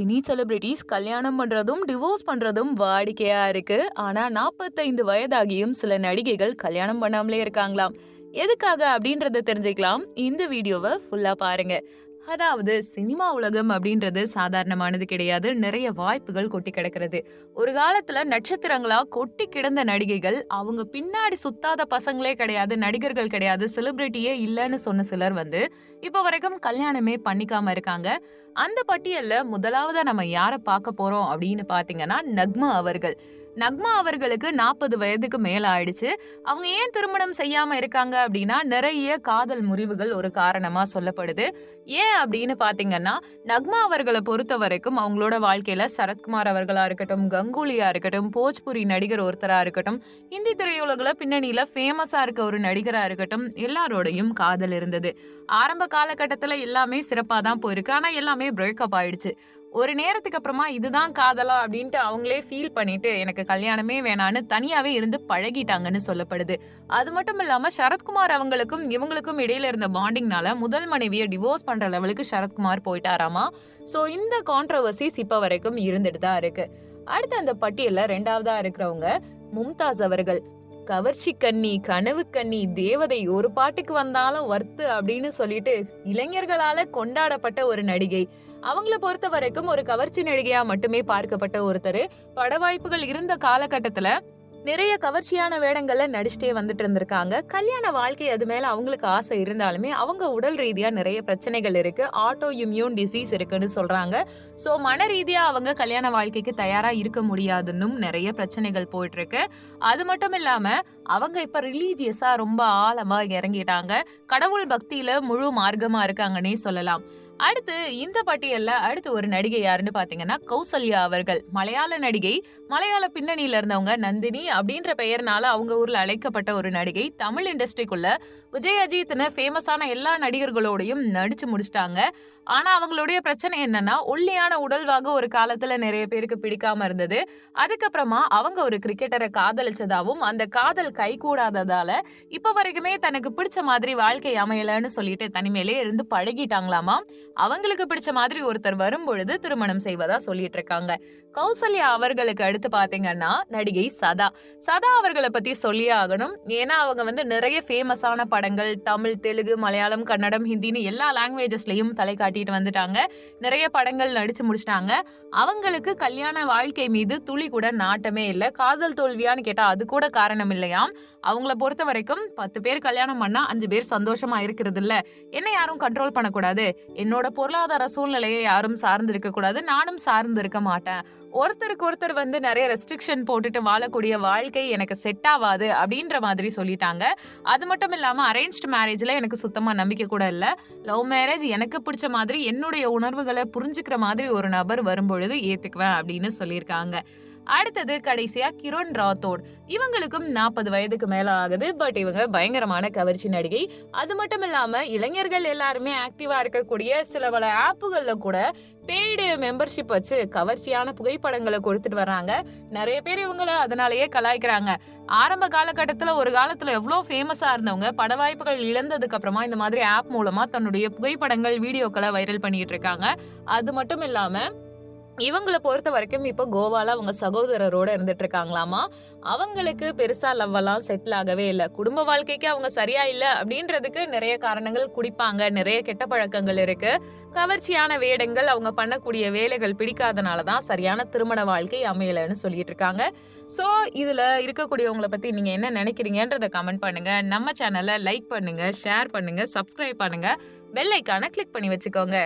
Cine celebrities கல்யாணம் பண்றதும் divorce பண்றதும் வாடிக்கையா இருக்கு. ஆனா நாற்பத்தைந்து வயதாகியும் சில நடிகைகள் கல்யாணம் பண்ணாமலே இருக்காங்களாம். எதுக்காக அப்படின்றத தெரிஞ்சுக்கலாம். இந்த வீடியோவை ஃபுல்லா பாருங்க. அதாவது சினிமா உலகம் அப்படின்றது சாதாரணமானது கிடையாது. நிறைய வாய்ப்புகள் கொட்டி கிடக்கிறது. ஒரு காலத்துல நட்சத்திரங்களா கொட்டி கிடந்த நடிகைகள் அவங்க பின்னாடி சுத்தாத பசங்களே கிடையாது நடிகர்கள் கிடையாது செலிபிரிட்டியே இல்லைன்னு சொன்ன சிலர் வந்து இப்போ வரைக்கும் கல்யாணமே பண்ணிக்காம இருக்காங்க. அந்த பட்டியல்ல முதலாவதா நம்ம யாரை பார்க்க போறோம் அப்படின்னு பாத்தீங்கன்னா நக்மா அவர்கள். நக்மா அவர்களுக்கு நாற்பது வயதுக்கு மேல ஆயிடுச்சு. அவங்க ஏன் திருமணம் செய்யாம இருக்காங்க அப்படின்னா நிறைய காதல் முறிவுகள் ஒரு காரணமா சொல்லப்படுது. ஏன் அப்படின்னு பாத்தீங்கன்னா நக்மா அவர்களை பொறுத்த வரைக்கும் அவங்களோட வாழ்க்கையில சரத்குமார் அவர்களா இருக்கட்டும் கங்குலியா இருக்கட்டும் போஜ்புரி நடிகர் ஒருத்தரா இருக்கட்டும் இந்தி திரையுலகில் பின்னணியில ஃபேமஸா இருக்க ஒரு நடிகரா இருக்கட்டும் எல்லாரோடையும் காதல் இருந்தது. ஆரம்ப காலகட்டத்துல எல்லாமே சிறப்பா தான் போயிருக்கு. ஆனா எல்லாமே பிரேக்கப் ஆயிடுச்சு. ஒரு நேரத்துக்கு அப்புறமா இதுதான் காதலா அப்படின்ட்டு அவங்களே ஃபீல் பண்ணிட்டு எனக்கு கல்யாணமே வேணான்னு தனியாவே இருந்து பழகிட்டாங்கன்னு சொல்லப்படுது. அது மட்டும் இல்லாம சரத்குமார் அவங்களுக்கும் இவங்களுக்கும் இடையில இருந்த பாண்டிங்னால முதல் மனைவியை டிவோர்ஸ் பண்ற லெவலுக்கு சரத்குமார் போயிட்டாராமா? சோ இந்த கான்ட்ரவர்சிஸ் இப்ப வரைக்கும் இருந்துட்டு தான் இருக்கு. அடுத்து அந்த பட்டியல்ல ரெண்டாவதா இருக்கிறவங்க மும்தாஸ் அவர்கள். கவர்ச்சி கண்ணி கனவு கண்ணி தேவதை ஒரு பாட்டுக்கு வந்தாலும் வர்த்து அப்படின்னு சொல்லிட்டு இளைஞர்களால கொண்டாடப்பட்ட ஒரு நடிகை. அவங்கள பொறுத்த வரைக்கும் ஒரு கவர்ச்சி நடிகையா மட்டுமே பார்க்கப்பட்ட ஒருத்தர். பட வாய்ப்புகள் இருந்த காலகட்டத்துல நிறைய கவர்ச்சியான வேடங்கள்ல நடிச்சுட்டே வந்துட்டு இருந்திருக்காங்க. கல்யாண வாழ்க்கை அது மேல அவங்களுக்கு ஆசை இருந்தாலுமே அவங்க உடல் ரீதியா நிறைய பிரச்சனைகள் இருக்கு. ஆட்டோ இம்யூன் டிசீஸ் இருக்குன்னு சொல்றாங்க. சோ மன ரீதியா அவங்க கல்யாண வாழ்க்கைக்கு தயாரா இருக்க முடியாதுன்னும் நிறைய பிரச்சனைகள் போயிட்டு இருக்கு அது மட்டும் இல்லாம அவங்க இப்ப ரிலீஜியஸா ரொம்ப ஆழமா இறங்கிட்டாங்க. கடவுள் பக்தியில முழு மார்க்கமா இருக்காங்கன்னே சொல்லலாம். அடுத்து இந்த பட்டியல்ல அடுத்து ஒரு நடிகை யாருன்னு பாத்தீங்கன்னா கௌசல்யா அவர்கள். மலையாள நடிகை மலையாள பின்னணியில இருந்தவங்க நந்தினி அப்படின்ற பெயர்னால அவங்க ஊர்ல அழைக்கப்பட்ட ஒரு நடிகை. தமிழ் இண்டஸ்ட்ரிக்குள்ள விஜய் அஜித்னு ஃபேமஸான எல்லா நடிகர்களோடையும் நடிச்சு முடிச்சிட்டாங்க. ஆனா அவங்களுடைய பிரச்சனை என்னன்னா ஒல்லியான உடல்வாக ஒரு காலத்துல நிறைய பேருக்கு பிடிக்காம இருந்தது. அதுக்கப்புறமா அவங்க ஒரு கிரிக்கெட்டரை காதலிச்சதாவும் அந்த காதல் கை கூடாததால இப்ப வரைக்குமே தனக்கு பிடிச்ச மாதிரி வாழ்க்கை அமையலன்னு சொல்லிட்டு தனிமையிலே இருந்து பழகிட்டாங்களாமா? அவங்களுக்கு பிடிச்ச மாதிரி ஒருத்தர் வரும்பொழுது திருமணம் செய்வதா சொல்லிட்டு இருக்காங்க கௌசல்யா அவர்களுக்கு அடுத்து பாத்தீங்கன்னா நடிகை சதா. சதா அவர்களை பத்தி சொல்லியே ஆகணும். ஏன்னா அவங்க வந்து நிறைய ஃபேமஸான படங்கள் தமிழ் தெலுங்கு மலையாளம் கன்னடம் ஹிந்தின்னு எல்லா லாங்குவேஜஸ்லயும் தலை காட்டிட்டு வந்துட்டாங்க. நிறைய படங்கள் நடிச்சு முடிச்சிட்டாங்க. அவங்களுக்கு கல்யாண வாழ்க்கை மீது துளி கூட நாட்டமே இல்லை. காதல் தோல்வியான்னு கேட்டா அது கூட காரணம் இல்லையாம். அவங்கள பொறுத்த வரைக்கும் பத்து பேர் கல்யாணம் பண்ணா அஞ்சு பேர் சந்தோஷமா இருக்கிறது இல்ல. என்ன யாரும் கண்ட்ரோல் பண்ணக்கூடாது. என்னோட பொருளாதார சூழ்நிலையை யாரும் சார்ந்து இருக்க கூடாது. நானும் சார்ந்து இருக்க மாட்டேன். ஒருத்தருக்கு ஒருத்தர் வந்து நிறைய ரெஸ்ட்ரிக்ஷன் போட்டுட்டு வாழக்கூடிய வாழ்க்கை எனக்கு செட் ஆகாது அப்படின்ற மாதிரி சொல்லிட்டாங்க. அது மட்டும் இல்லாம அரேஞ்ச்டு மேரேஜ்ல எனக்கு சுத்தமா நம்பிக்கை கூட இல்லை. லவ் மேரேஜ் எனக்கு பிடிச்ச மாதிரி என்னுடைய உணர்வுகளை புரிஞ்சுக்கிற மாதிரி ஒரு நபர் வரும்பொழுது ஏத்துக்குவேன் அப்படின்னு சொல்லியிருக்காங்க. அடுத்தது கடைசியா கிரண் ராத்தோட். இவங்களுக்கும் நாற்பது வயதுக்கு மேல ஆகுது பட் இவங்க பயங்கரமான கவர்ச்சி நடிகை. அது மட்டும் இல்லாம இளைஞர்கள் எல்லாருமே ஆக்டிவா இருக்கக்கூடிய சில பல ஆப்புகள்ல கூட பெய்டு மெம்பர்ஷிப் வச்சு கவர்ச்சியான புகைப்படங்களை கொடுத்துட்டு வர்றாங்க. நிறைய பேர் இவங்கள அதனாலயே கலாய்க்கிறாங்க. ஆரம்ப காலகட்டத்துல ஒரு காலத்துல எவ்வளவு ஃபேமஸா இருந்தவங்க பட வாய்ப்புகள் இழந்ததுக்கு அப்புறமா இந்த மாதிரி ஆப் மூலமா தன்னுடைய புகைப்படங்கள் வீடியோக்களை வைரல் பண்ணிட்டு இருக்காங்க. அது மட்டும் இல்லாம இவங்களை பொறுத்த வரைக்கும் இப்போ கோவால அவங்க சகோதரரோட இருந்துட்டு இருக்காங்களாமா அவங்களுக்கு பெருசா லவ் எல்லாம் செட்டில் ஆகவே இல்லை. குடும்ப வாழ்க்கைக்கு அவங்க சரியா இல்லை அப்படின்றதுக்கு நிறைய காரணங்கள் குடிப்பாங்க. நிறைய கெட்ட பழக்கங்கள் இருக்கு. கவர்ச்சியான வேடங்கள் அவங்க பண்ணக்கூடிய வேலைகள் பிடிக்காதனால தான் சரியான திருமண வாழ்க்கை அமையலன்னு சொல்லிட்டு இருக்காங்க ஸோ இதுல இருக்கக்கூடியவங்களை பத்தி நீங்க என்ன நினைக்கிறீங்கன்றத கமெண்ட் பண்ணுங்க. நம்ம சேனலை லைக் பண்ணுங்க ஷேர் பண்ணுங்க சப்ஸ்கிரைப் பண்ணுங்க. பெல் ஐக்கான கிளிக் பண்ணி வச்சுக்கோங்க.